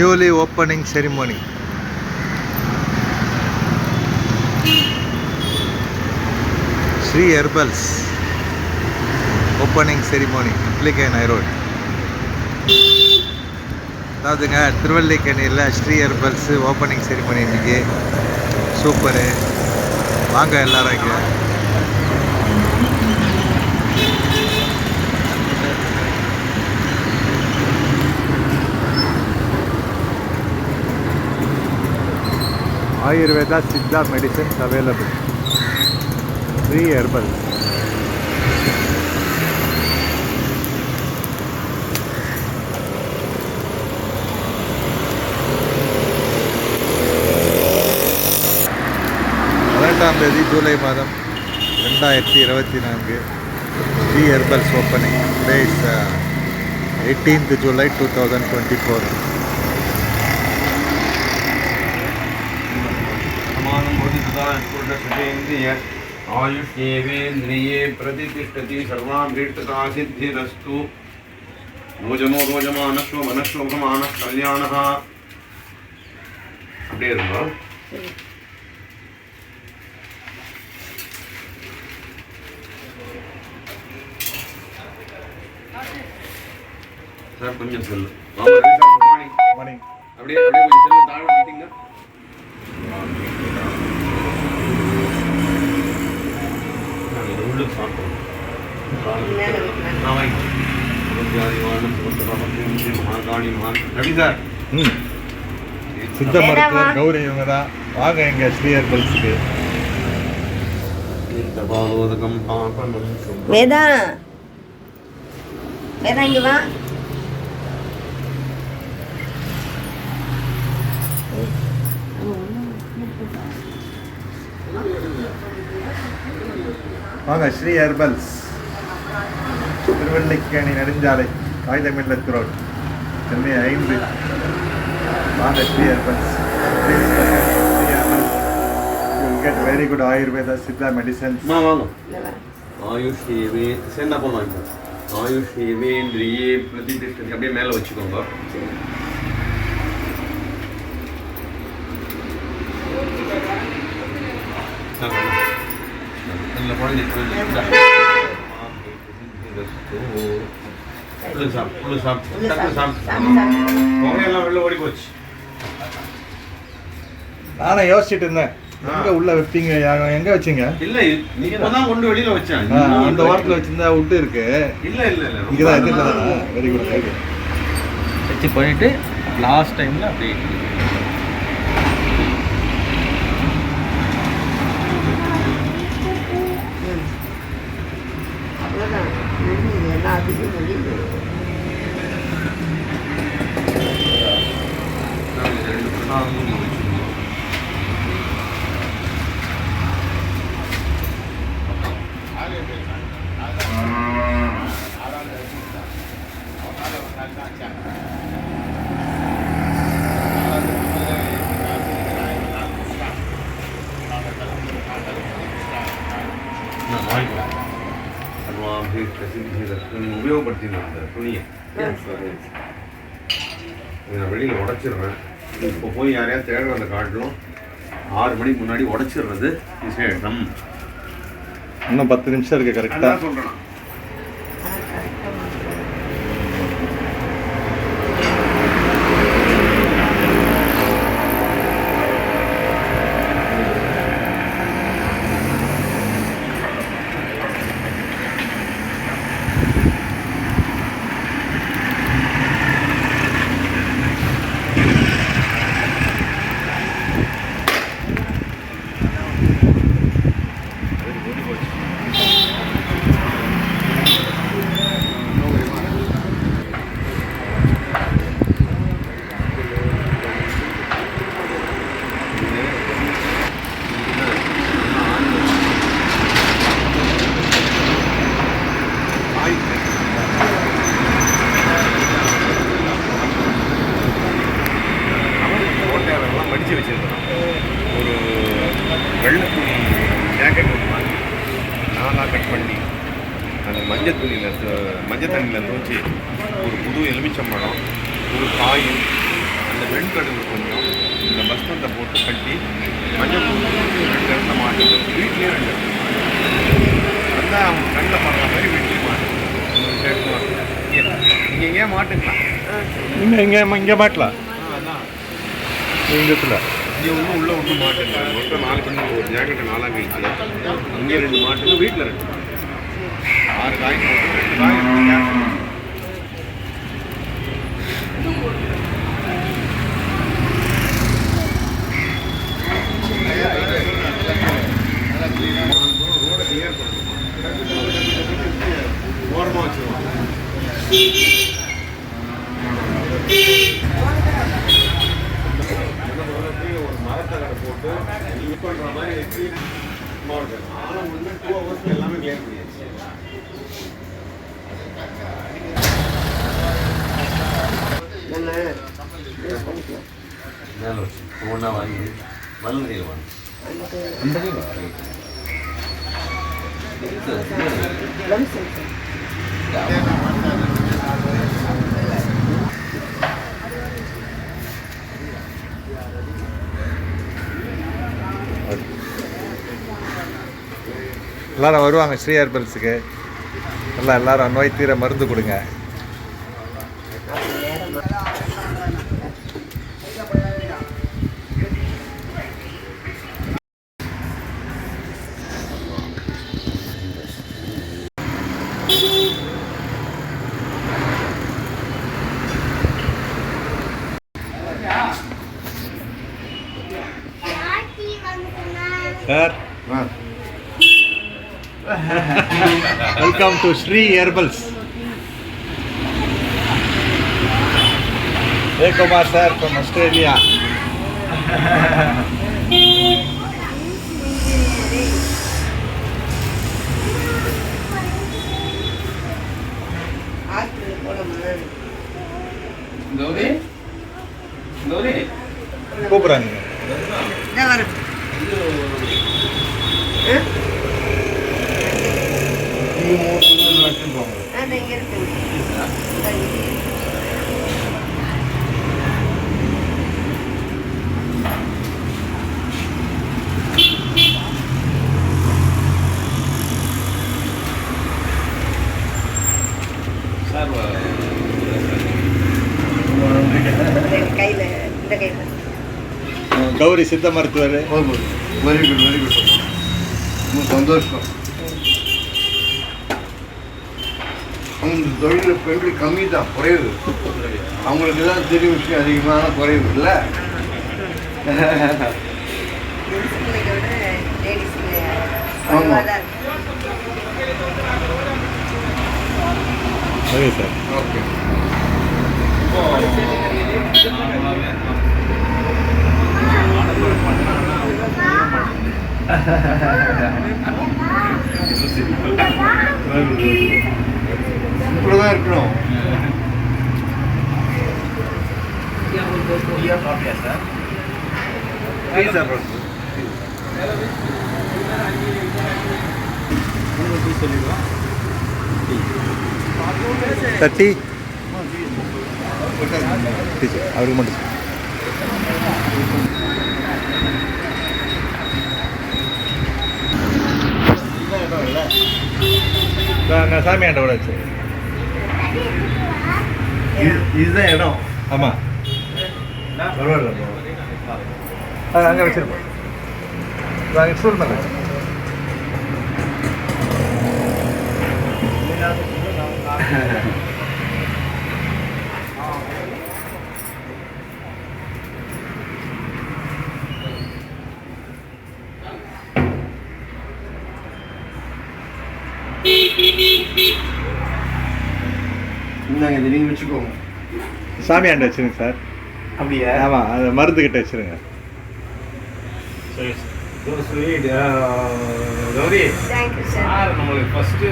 Newly opening ceremony Sri herbals opening ceremony அப்ளிகே நைரோடு அதாவதுங்க திருவல்லிக்கணியில் ஸ்ரீ ஹெர்பல்ஸு ஓப்பனிங் செரிமோனி இன்றைக்கி சூப்பரு வாங்க எல்லாரும் இங்கே Ayurveda Siddha medicines available Sri herbals பதினெட்டாம் தேதி ஜூலை மாதம் ரெண்டாயிரத்தி இருபத்தி நான்கு Sri herbals opening day is eighteenth July two thousand twenty four समानं भवति तदा स्फुटसतेन्द्रिय आयुष्येवेन्द्रिये प्रतिष्ठति सर्वाभीष्टता सिद्धिरस्तु रोजनो रोजमानस्व मनस्वभमानः कल्याणः அப்படியே இருக்கும் சார் கொஞ்சம் செல்லு வாங்க Ravi sir good morning morning அப்படியே அப்படியே கொஞ்சம் செல்லு தாழ விட்டீங்கன்னா மகாகாளி மகா ரவி சார் ம் சித்த மருத்துவர் கௌரி இவங்க தான் வாங்க எங்க ஸ்ரீ ஹெர்பல்ஸுக்கு இந்த பாகவதகம் பாபனம் சுப்ரம். வேதா. வேதா இங்க வா. வாங்க ஸ்ரீ ஹெர்பல்ஸ் திருவல்லிக்கேணி நெடுஞ்சாலை. காகிதமில்லத்து ரோட் சென்னை ஐந்து Sri herbals get very good Ayurveda Siddha medicines. Ayush ஏவே சேர்ந்தா போலாம் ஆயுஷ் ஏவேந்திரியே பிரதிஷ்டதி அப்படியே மேலே வச்சுக்கோங்க. நல்ல குழந்தை சாப்பிட்டு சாப்பிட்டு டக்கு சாப்பிட்டு, வெளில ஓடி போச்சு நானே யோசிச்சுட்டு இருந்தேன். எங்க உள்ள வைப்பீங்க யா- எங்க வச்சீங்க? இல்ல நீங்க தான் கொண்டு வெளியில வச்சேன். அந்த வாரத்தில் வச்சிருந்தா விட்டு இருக்கு. இல்ல இல்ல இல்ல இங்கதான் வெரி குட் வச்சு பண்ணிட்டு லாஸ்ட் டைமில் அப்படியே ம். அவ்வளவுதான் ம், எல்லாம் அதுக்கு முடியுது உபயோகப்படுத்திடணும் அந்த துணியை நான் வெளியில் உடச்சிடுறேன். இப்போ போய் யாரையாவது தேடுறத காட்டிலும் ஆறு மணிக்கு முன்னாடி உடச்சிடுறது விசேஷம். இன்னும் பத்து நிமிஷம் இருக்கு கரெக்டா அதான் சொல்கிறேன் கட் பண்ணி அந்த மஞ்சள் துணியில் மஞ்சள் தண்ணியில் துவச்சி ஒரு புது எலுமிச்சம்பழம் ஒரு காயின் அந்த வெண்கடுகு கொஞ்சம் இந்த பஸ்மத்தை போட்டு கட்டி மஞ்சள் ரெண்டு இடத்துல மாட்டுது வீட்லேயே ரெண்டு அதான் அவங்க கண்ணில் படுற மாதிரி வீட்லேயே மாட்டுது நீங்கள் ஏன் மாட்டுக்கலாம் இங்கே இங்கே இங்கே மாட்டலாம். அதான். இடத்துல இங்கே ஒன்றும் உள்ள ஒன்றும் மாட்டுங்க மொத்தம் நாலு பண்ணி ஒரு ஜாக்கெட்டை நாலாம் கழிச்சு இங்கே ரெண்டு மாட்டுங்க வீட்டில் ரெண்டு. மாட்டு. ஆறு காய் போட்டு ரெண்டு காய் ரெண்டு கேஸ் ரோட கிளியர் பண்ணணும் ஓரமாக வச்சுருவாங்க ஒரு மரத்தகடை போட்டு இது பண்ணுற மாதிரி வச்சு சும்மா இருக்கணும். ஆனா வந்து டூ ஹவர்ஸ் எல்லாமே கிளியர் பண்ணியாச்சு நம்ம யூஸ் பண்ணிக்கலாம் மேலே வச்சு ஒவ்வொன்றா வாங்கி வலங்கையில் வாங்கி நமக்கு அந்த கையில் எல்லாரும் வருவாங்க ஸ்ரீ ஹெர்பல்ஸுக்கு. எல்லாம் எல்லாரும் நோய் தீர மருந்து கொடுங்க sir welcome to Sri herbals Jayakumar sir from Australia hospital போகலாமா கௌரி கௌரி கூப்பிட்றாங்க இதான் வரேன் நான் இங்கே இருக்கேன் இந்தா இங்கே. சார் இந்த கையில் இந்த கையில் கௌரி சித்த மருத்துவர். வெரி குட் வெரி குட் ரொம்ப சந்தோஷம். அவங்க தொழிலில் பெண்கள் கம்மி தான் குறைவு. அவங்களுக்கு தான் தெரியும் விஷயம் அதிகமான குறைவு இல்லை. ஜென்ஸுங்களை விட லேடிஸுங்க ஆமா. குறைவாக தான் இருக்கு ஓகே. சார் ஓகே இப்படி தான் இருக்கணும். காப்பியா sir sir tea tea sir அவருக்கு மட்டும் சார். சார் நான் சாமி ஆண்ட விடாச்சு இதுதான் இடம். ஆமாம் பரவாயில்ல அது அங்கே வச்சிருப்போம். அங்கே ஸ்டூல் மேலே வச்சு இந்தாங்க இதை நீங்கள் வச்சுக்கோங்க. சாமி ஆண்ட வச்சிருங்க சார். அப்படியா? ஆமாம் அது மருந்து கிட்ட வச்சிருங்க. கௌரி. சார் சார் நம்மளுக்கு ஃபஸ்ட்டு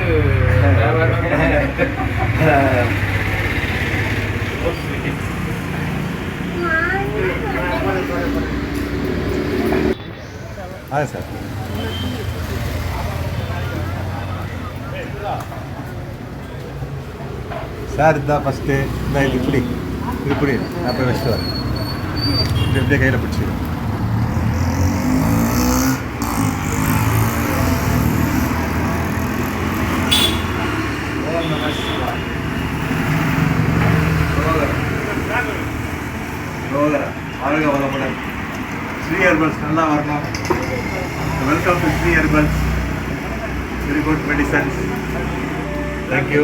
ஆ சார். சார் இதுதான் ஃபஸ்ட்டு இந்த இது இப்படி. இது இப்படி. நான் போய் வச்சுட்டு வரேன். இது அப்படியே கையில் பிடிச்சிக்கிறோம் ஓம் வளமுடன். ஸ்ரீ ஹெர்பல்ஸ் நல்லா வரணும். Welcome to Sri herbals very good medicines thank you